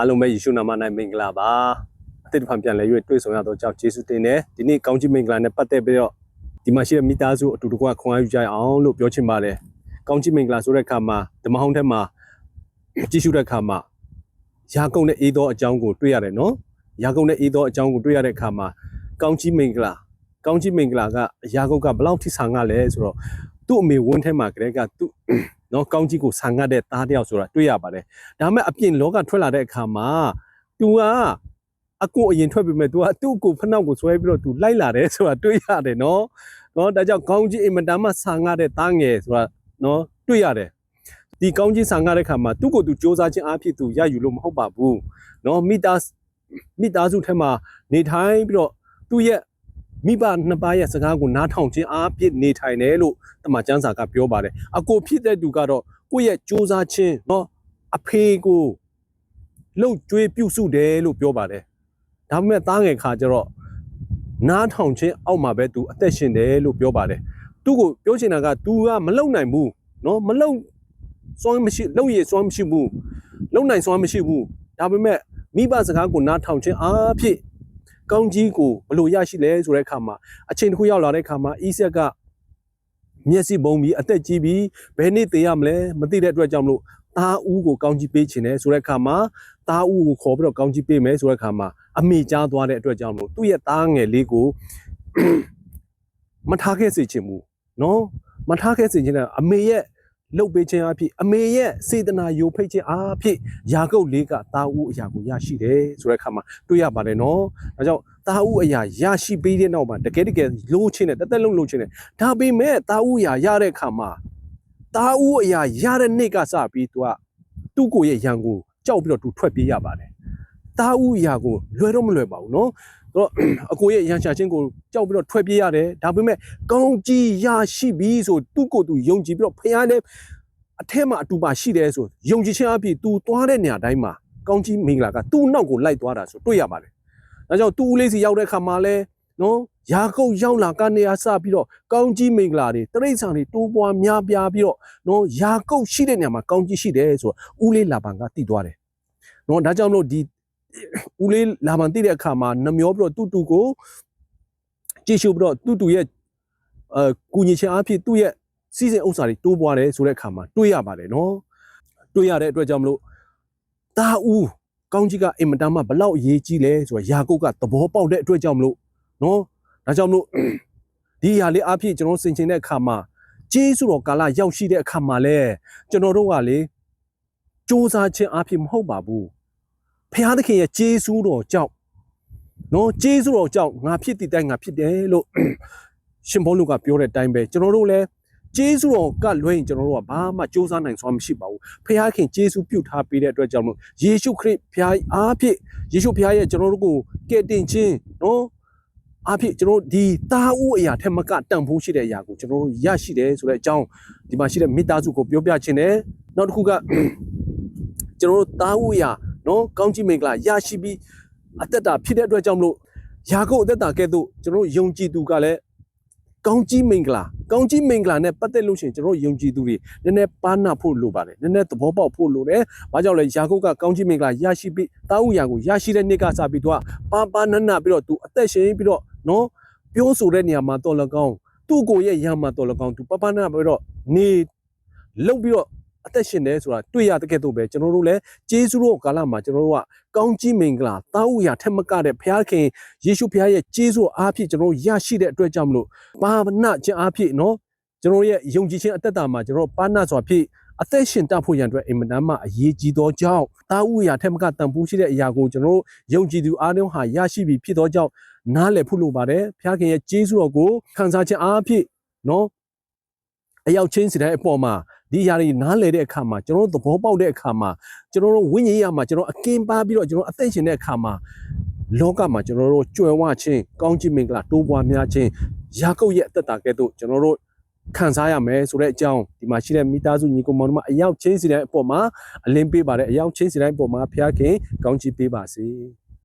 အားလုံးပဲယေရှုနာမ၌မင်္ဂလာပါအသစ်တစ်ဖန်ပြန်လဲ၍တွေ့ဆုံရတော့ကြောင့်ယေရှုတင်တယ်ဒီနေ့ကောင်းချီးမင်္ဂလာနဲ့ပတ်သက်ပြီးတော့ဒီမှာရှိတဲ့မိသားစုအတူတကွခွန်အားယူကြအောင်လို့ပြောချင်ပါတယ်ကောင်းချီးမင်္ဂလာဆိုတဲ့အခါမှာဓမ္မဟောင်းထက်မှာကြည့်ရှုတဲ့အခါမှာယာကုပ်နဲ့အေးသောအကြောင်းကိုတွေ့ရတယ်နော်ယာကုပ်နဲ့အေးသောအကြောင်းကိုတွေ့ရတဲ့အခါမှာကောင်းချီးမင်္ဂလာကောင်းချီးမင်္ဂလာကယာကုပ်ကဘယ်လောက်ထိဆာငါလဲဆိုတော့သူ့အမေဝန်းထဲမှာကလေးကသူ့ နော်ကောင်းကြီးကိုဆာငတ်တဲ့သားတစ်ယောက်ဆိုတာတွေ့ရပါတယ်ဒါပေမဲ့အပြင်လောကထွက်လာတဲ့အခါမှာ तू ကအကိုအရင်ထွက်ပြီမဲ့ तू ကသူ့ကိုဖနှောက်ကိုဆွဲပြီးတော့ तू လိုက်လာတယ်ဆိုတာတွေ့ရတယ်နော်နော်ဒါကြောင့်ကောင်းကြီးအင်မတန်မှဆာငတ်တဲ့သားငယ်ဆိုတာနော်တွေ့ရတယ်ဒီကောင်းကြီးဆာငတ်တဲ့ခါမှာသူ့ကို तू စ조사ခြင်းအဖြစ် तू ရယူလို့မဟုတ်ပါဘူးနော်မိသားမိသားစုထဲမှာနေထိုင်ပြီးတော့သူ့ရဲ့ မိဘနှစ်ပါးရဲ့စကားကိုနားထောင်ခြင်းအားဖြင့်နေထိုင်တယ်လို့တမန်ကျမ်းစာကပြောပါတယ်အကိုဖြစ်တဲ့သူကတော့ကိုယ့်ရဲ့စ조사ခြင်းနော်အဖေကိုလှုပ်ကြွေးပြုစုတယ်လို့ပြောပါတယ်ဒါပေမဲ့သားငယ်ခါကျတော့နားထောင်ခြင်းအောက်မှာပဲသူအသက်ရှင်တယ်လို့ပြောပါတယ်သူ့ကိုပြောချင်တာက तू ကမလုံနိုင်ဘူးနော်မလုံစွမ်းမရှိလုံရည်စွမ်းမရှိဘူးလုံနိုင်စွမ်းမရှိဘူးဒါပေမဲ့မိဘစကားကိုနားထောင်ခြင်းအားဖြင့် ကောင်းကြီးကိုဘယ်လိုရရှိလဲဆိုတဲ့အခါမှာအချိန်တစ်ခုရောက်လာတဲ့အခါမှာအီဆက်ကမျက်စိပုံပြီးအသက်ကြီးပြီးဘယ်နေ့တည်ရမလဲမသိတဲ့အတွက်ကြောင့်မလို့သားဦးကိုကောင်းကြီးပေးခြင်းတယ်ဆိုတဲ့အခါမှာသားဦးကိုခေါ်ပြီးတော့ကောင်းကြီးပေးမယ်ဆိုတဲ့အခါမှာအမေကြားသွားတဲ့အတွက်ကြောင့်မလို့သူ့ရဲ့သားငယ်လေးကိုမထားခဲ့စေချင်ဘူးနော်မထားခဲ့စေချင်တဲ့အမေရဲ့ လှုပ်ပေးခြင်းအဖြစ်အမေရဲ့စေတနာယိုဖိတ်ခြင်းအဖြစ်ယာကုပ်လေးကတာဦးအရာကိုရရှိတယ်ဆိုတဲ့အခါမှာတွေ့ရပါတယ်နော်ဒါကြောင့်တာဦးအရာရရှိပြီးတဲ့နောက်မှာတကယ်တကယ်လိုးချင်းနဲ့တက်တက်လုံးလုံးချင်းနဲ့ဒါပေမဲ့တာဦးအရာရတဲ့အခါမှာတာဦးအရာရတဲ့နေ့ကစပြီးသူကသူ့ကိုယ်ရဲ့ရန်ကိုကြောက်ပြီးတော့သူထွက်ပြေးရပါတယ် တာဦးအရာကိုလွယ်တော့မလွယ်ပါဘူးနော်တော့အကိုရဲ့ရန်ရှာချင်းကိုကြောက်ပြီးတော့ထွက်ပြေးရတယ်ဒါပေမဲ့ကောင်းကြီးရရှိပြီဆိုသူ့ကိုယ်သူယုံကြည်ပြီးတော့ဖခင်လည်းအထက်မှာအတူပါရှိတယ်ဆိုယုံကြည်ခြင်းအဖြစ် तू သွားတဲ့နေရာတိုင်းမှာကောင်းကြီးမင်္ဂလာကသူ့နောက်ကိုလိုက်သွားတာဆိုတွေ့ရပါတယ်ဒါကြောင့်သူ့ဦးလေးစီရောက်တဲ့ခါမှာလဲနော်ယာကုပ်ရောက်လာကနေရာစပြီးတော့ကောင်းကြီးမင်္ဂလာတွေတရိษံတွေတိုးပွားများပြားပြီးတော့နော်ယာကုပ်ရှိတဲ့နေရာမှာကောင်းကြီးရှိတယ်ဆိုတော့ဦးလေးလာပန်ကတည်သွားတယ်နော်ဒါကြောင့်မလို့ဒီ ဦးလေးလာပန်တည်တဲ့အခါမှာနှမျောပြီးတော့တူတူကိုကြည့်ရှုပြီးတော့တူတူရဲ့အဲကုညီခြင်းအဖြစ်သူ့ရဲ့စီစဉ်ဥစ္စာတွေတိုးပွားတယ်ဆိုတဲ့အခါမှာတွေးရပါတယ်နော်တွေးရတဲ့အတွက်ကြောင့်မလို့တာဦးကောင်းကြီးကအင်မတန်မှဘလောက်အရေးကြီးလဲဆိုတော့ယာကုပ်ကသဘောပေါက်တဲ့အတွက်ကြောင့်မလို့နော်ဒါကြောင့်မလို့ဒီຢာလေးအဖြစ်ကျွန်တော်ဆင်ခြင်တဲ့အခါမှာကျေးဇူးတော်ကာလရောက်ရှိတဲ့အခါမှာလဲကျွန်တော်တို့ကလေစူးစမ်းခြင်းအဖြစ်မဟုတ်ပါဘူး ဖခင်သခင်ရဲ့ကျေးဇူးတော်ကြောင့်နော်ကျေးဇူးတော်ကြောင့်ငါဖြစ်တည်တိုင်းငါဖြစ်တယ်လို့ရှင်ဘောလူကပြောတဲ့အတိုင်းပဲကျွန်တော်တို့လည်းကျေးဇူးတော်ကလွှဲရင်ကျွန်တော်တို့ကဘာမှစူးစမ်းနိုင်စွမ်းမရှိပါဘူးဖခင်ကျေးဇူးပြုထားပေးတဲ့အတွက်ကြောင့်မို့ယေရှုခရစ်ဖခင်အားဖြင့်ယေရှုဖခင်ရဲ့ကျွန်တော်တို့ကိုကယ်တင်ခြင်းနော်အားဖြင့်ကျွန်တော်ဒီတာဦးအရာထက်မကတန်ဖိုးရှိတဲ့အရာကိုကျွန်တော်တို့ရရှိတယ်ဆိုတဲ့အကြောင်းဒီမှာရှိတဲ့မိသားစုကိုပြောပြခြင်းတယ်နောက်တစ်ခုကကျွန်တော်တို့တာဦးအရာ နော်ကောင်းကြီးမင်္ဂလာရရှိပြီးအသက်တာဖြစ်တဲ့အတွက်ကြောင့်မလို့ယာကုပ်အသက်တာကဲ့သို့ကျွန်တော်တို့ယုံကြည်သူကလည်းကောင်းကြီးမင်္ဂလာကောင်းကြီးမင်္ဂလာနဲ့ပတ်သက်လို့ရှိရင်ကျွန်တော်တို့ယုံကြည်သူတွေနည်းနည်းပါနာဖို့လိုပါတယ်နည်းနည်းသဘောပေါက်ဖို့လိုတယ်။ဘာကြောင့်လဲယာကုပ်ကကောင်းကြီးမင်္ဂလာရရှိပြီးတာဦးယာကိုရရှိတဲ့နေ့ကစပြီးသူကပါပါနနပြီးတော့သူအသက်ရှင်ပြီးတော့နော်ပြောဆိုတဲ့နေရာမှာတော်လကောင်းသူ့ကိုယ်ရဲ့ရံမှာတော်လကောင်းသူပပနာပြီးတော့နေလုံပြီးတော့ အသက်ရှင်တယ်ဆိုတာတွေ့ရတဲ့ကဲ့သို့ပဲကျွန်တော်တို့လည်းဂျေဇုတော်ကာလမှာကျွန်တော်တို့ကကောင်းကြီးမင်္ဂလာတာဦးရာထက်မကတဲ့ဘုရားခင်ယေရှုဘုရားရဲ့ဂျေဇုအားဖြင့်ကျွန်တော်တို့ရရှိတဲ့အတွက်ကြောင့်မလို့ပါဏခြင်းအားဖြင့်နော်ကျွန်တော်ရဲ့ယုံကြည်ခြင်းအသက်တာမှာကျွန်တော်ပါဏစွာဖြင့်အသက်ရှင်တတ်ဖို့ရန်အတွက်အင်မတန်မှအရေးကြီးသောကြောင့်တာဦးရာထက်မကတန်ဖိုးရှိတဲ့အရာကိုကျွန်တော်တို့ယုံကြည်သူအားလုံးဟာရရှိပြီဖြစ်သောကြောင့်နားလည်ဖို့လိုပါတယ်ဘုရားခင်ရဲ့ဂျေဇုတော်ကိုခံစားခြင်းအားဖြင့်နော်အရောက်ချင်းစီတဲ့အပေါ်မှာ ဒီຢာတွေနားလည်တဲ့အခါမှာကျွန်တော်တို့သဘောပေါက်တဲ့အခါမှာကျွန်တော်တို့ဝိညာဉ်ရမှာကျွန်တော်အကင်းပါပြီးတော့ကျွန်တော်အသက်ရှင်တဲ့အခါမှာလောကမှာကျွန်တော်တို့ကြွယ်ဝခြင်းကောင်းချီးမင်္ဂလာတိုးပွားများခြင်းယာကုပ်ရဲ့အသက်တာကဲ့သို့ကျွန်တော်တို့ခံစားရမယ်ဆိုတဲ့အကြောင်းဒီမှာရှိတဲ့မိသားစုညီကောင်မောင်တို့မှာအရောက်ချင်းစီတဲ့အပေါ်မှာအလင်းပေးပါတယ်အရောက်ချင်းစီတိုင်းအပေါ်မှာဖျားခင်ကောင်းချီးပေးပါစေ။